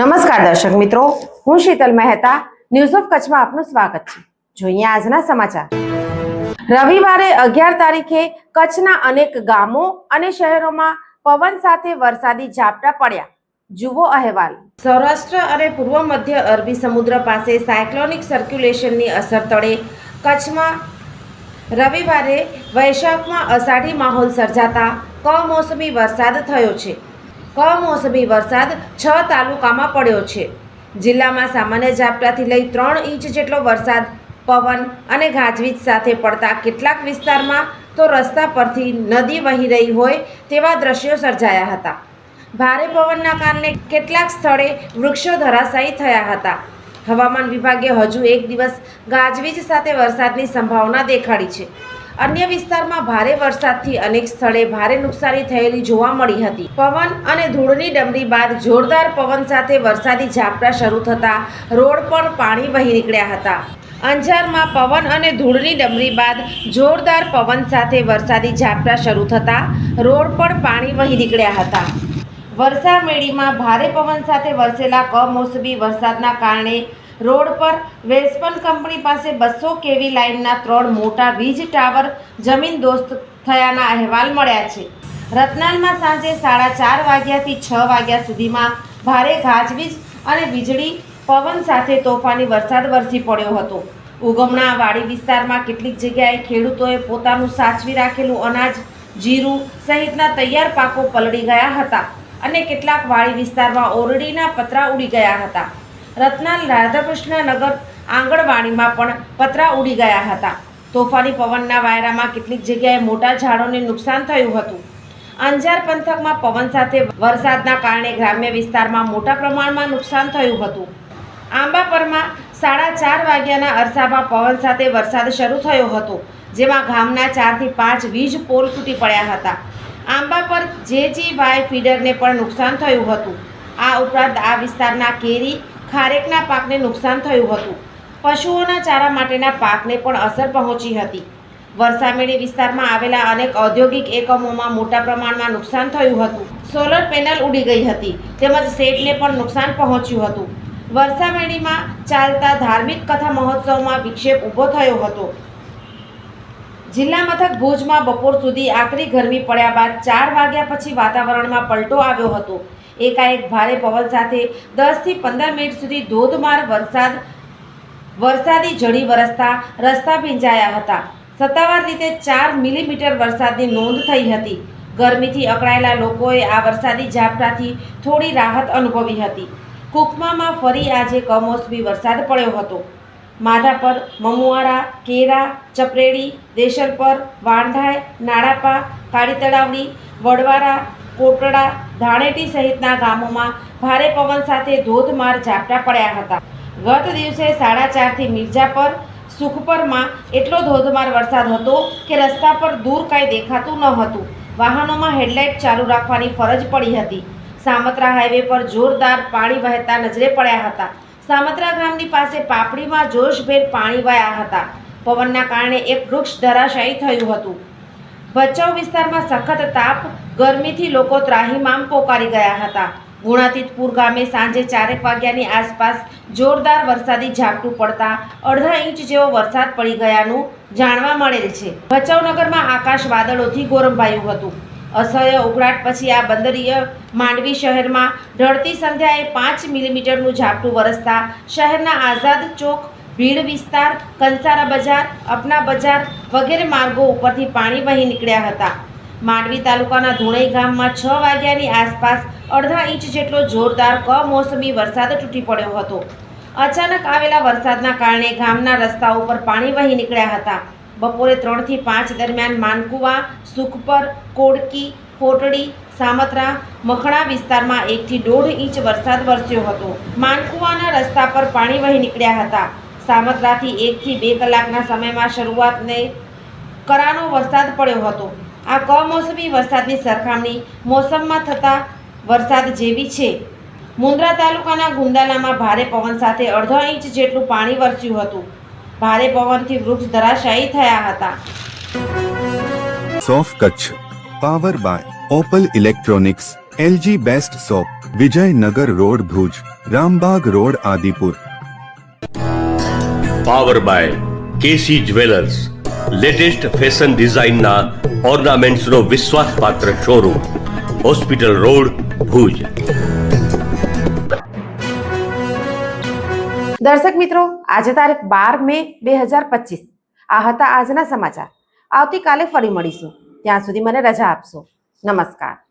નમસ્કાર દર્શક મિત્રો, હું શીતલ મહેતા ન્યૂઝ ઓફ કચ્છમાં આપનું સ્વાગત છે. જોઈએ આજના સમાચાર. રવિવારે અગિયાર તારીખે કચ્છના અનેક ગામો અને શહેરોમાં પવન સાથે વરસાદી ઝાપટા પડ્યા. જુઓ અહેવાલ. સૌરાષ્ટ્ર અને પૂર્વ મધ્ય અરબી સમુદ્ર પાસે સાયક્લોનિક સર્ક્યુલેશનની અસર તળે કચ્છમાં રવિવારે વૈશાખમાં અષાઢી માહોલ સર્જાતા કમોસમી વરસાદ થયો છે. કમોસમી વરસાદ છ તાલુકામાં પડ્યો છે. જિલ્લામાં સામાન્ય ઝાપટાથી લઈ ત્રણ ઇંચ જેટલો વરસાદ, પવન અને ગાજવીજ સાથે પડતા કેટલાક વિસ્તારમાં તો રસ્તા પરથી નદી વહી રહી હોય તેવા દ્રશ્યો સર્જાયા હતા. ભારે પવનના કારણે કેટલાક સ્થળે વૃક્ષો ધરાશાયી થયા હતા. હવામાન વિભાગે હજુ એક દિવસ ગાજવીજ સાથે વરસાદની સંભાવના દેખાડી છે. અન્ય વિસ્તારમાં ભારે વરસાદથી અનેક સ્થળે ભારે નુકસાની થયેલી જોવા મળી હતી. પવન અને ધૂળની ડમરી બાદ જોરદાર પવન સાથે વરસાદી ઝાપટા શરૂ થતાં રોડ પર પાણી વહી નીકળ્યા હતા. અંજારમાં પવન અને ધૂળની ડમરી બાદ જોરદાર પવન સાથે વરસાદી ઝાપટા શરૂ થતાં રોડ પર પાણી વહી નીકળ્યા હતા. વરસામેડીમાં ભારે પવન સાથે વરસેલા કમોસમી વરસાદના કારણે રોડ પર વેસ્પન કંપની પાસે બસો કેવી લાઇનના ત્રણ મોટા વીજ ટાવર જમીન દોસ્ત થયાના અહેવાલ મળ્યા છે. રતનાલમાં સાંજે સાડા ચાર વાગ્યાથી છ વાગ્યા સુધીમાં ભારે ગાજવીજ અને વીજળી, પવન સાથે તોફાની વરસાદ વરસી પડ્યો હતો. ઉગમણા વાડી વિસ્તારમાં કેટલીક જગ્યાએ ખેડૂતોએ પોતાનું સાચવી રાખેલું અનાજ, જીરું સહિતના તૈયાર પાકો પલળી ગયા હતા અને કેટલાક વાડી વિસ્તારમાં ઓરડીના પતરા ઉડી ગયા હતા. રત્નાલ રાધાકૃષ્ણ નગર આંગણવાડીમાં પણ પતરા ઉડી ગયા હતા. તોફાની પવનના વાયરામાં કેટલીક જગ્યાએ મોટા ઝાડોને નુકસાન થયું હતું. અંજાર પંથકમાં પવન સાથે વરસાદના કારણે ગ્રામ્ય વિસ્તારમાં મોટા પ્રમાણમાં નુકસાન થયું હતું. આંબાપરમાં સાડા ચાર વાગ્યાના અરસામાં પવન સાથે વરસાદ શરૂ થયો હતો, જેમાં ગામના ચારથી પાંચ વીજ પોલ તૂટી પડ્યા હતા. આંબા પર જેજીવાય ફીડરને પણ નુકસાન થયું હતું. આ ઉપરાંત આ વિસ્તારના કેરી ખારેકના પાકને નુકસાન થયું હતું. પશુઓના ચારા માટેના પાકને પણ અસર પહોંચી હતી. વરસામેડી વિસ્તારમાં આવેલા અનેક ઔદ્યોગિક એકમોમાં મોટા પ્રમાણમાં નુકસાન થયું હતું. સોલર પેનલ ઉડી ગઈ હતી, તેમજ શેડને પણ નુકસાન પહોંચ્યું હતું. વરસામેડીમાં ચાલતા ધાર્મિક કથા મહોત્સવમાં વિક્ષેપ ઊભો થયો હતો. જિલ્લા મથક ભુજમાં બપોર સુધી આકરી ગરમી પડ્યા બાદ ચાર વાગ્યા પછી વાતાવરણમાં પલટો આવ્યો હતો. એકાએક ભારે પવન સાથે દસથી પંદર મિનિટ સુધી ધોધમાર વરસાદ, વરસાદી ઝડી વરસતા રસ્તા ભીંજાયા હતા. સત્તાવાર રીતે ચાર મિલીમીટર વરસાદની નોંધ થઈ હતી. ગરમીથી અકળાયેલા લોકોએ આ વરસાદી ઝાપટાથી થોડી રાહત અનુભવી હતી. કુકમામાં ફરી આજે કમોસમી વરસાદ પડ્યો હતો. માધાપર મમુઆરા કેરા, ચપરેડી દેશલપર વાંઢાય નાડાપા કાળી તળાવડી વડવારા કોટડા ધાણેટી સહિતના ગામોમાં ભારે પવન સાથે ધોધમાર ઝાપટા પડ્યા હતા. ગત દિવસે સાડા ચારથી મિર્જાપર સુખપરમાં એટલો ધોધમાર વરસાદ હતો કે રસ્તા પર દૂર કાંઈ દેખાતું ન હતું. વાહનોમાં હેડલાઇટ ચાલુ રાખવાની ફરજ પડી હતી. સામત્રા હાઈવે પર જોરદાર પાણી વહેતા નજરે પડ્યા હતા. સામત્રા ગામની પાસે પાપડીમાં જોશભેર પાણી વાયા હતા. પવનના કારણે એક વૃક્ષ ધરાશાયી થયું હતું. ભચાઉ વિસ્તારમાં સખત તાપ, ગરમીથી લોકો ત્રાહીમામ પોકારી ગયા હતા. ગુણાતીતપુર ગામે સાંજે ચારેક વાગ્યાની આસપાસ જોરદાર વરસાદી ઝાપટું પડતા અડધા ઇંચ જેવો વરસાદ પડી ગયાનું જાણવા મળેલ છે. ભચાઉ નગરમાં આકાશ વાદળોથી ગોરંભાયું હતું. અસહ્ય ઉકળાટ પછી આ બંદરીય માંડવી શહેરમાં ઢળતી સંધ્યાએ પાંચ મિલીમીટરનું ઝાપટું વરસતા શહેરના આઝાદ ચોક, ભીડ વિસ્તાર, કંસારા બજાર, અપના બજાર વગેરે માર્ગો ઉપરથી પાણી વહી નીકળ્યા હતા. માંડવી તાલુકાના ધુણઈ ગામમાં છ વાગ્યાની આસપાસ અડધા ઇંચ જેટલો જોરદાર કમોસમી વરસાદ તૂટી પડ્યો હતો. અચાનક આવેલા વરસાદના કારણે ગામના રસ્તા ઉપર પાણી વહી નીકળ્યા હતા. બપોરે ત્રણથી પાંચ દરમિયાન માનકુવા, સુખપર, કોડકી, કોટડી, સામત્રા, મખણા વિસ્તારમાં એકથી દોઢ ઇંચ વરસાદ વરસ્યો હતો. માનકુવાના રસ્તા પર પાણી વહી નીકળ્યા હતા. સામત્રાથી એકથી બે કલાકના સમયમાં શરૂઆતને કરાનો વરસાદ પડ્યો હતો. આ કમોસમી વરસાદની સરખામણી મોસમમાં થતા વરસાદ જેવી છે. મુન્દ્રા તાલુકાના ગુંદાલામાં ભારે પવન સાથે અડધો ઇંચ જેટલું પાણી વરસ્યું હતું. ભારે પવનથી વૃક્ષ ધરાશાયી થયા હતા. સોફ Kutch. Power by Opal electronics LG best shop Vijaynagar road Bhuj Rambag road Adipur power by KC jewellers latest fashion ડિઝાઇનના ઓર્નામેન્ટ્સનો વિશ્વાસપાત્ર શોરૂમ હોસ્પિટલ રોડ ભુજ દર્શક મિત્રો, આજે તારીખ બાર મે બે હજાર પચીસ. આ હતા આજના સમાચાર. આવતીકાલે ફરી મળીશું. ત્યાં સુધી મને રજા આપશો. નમસ્કાર.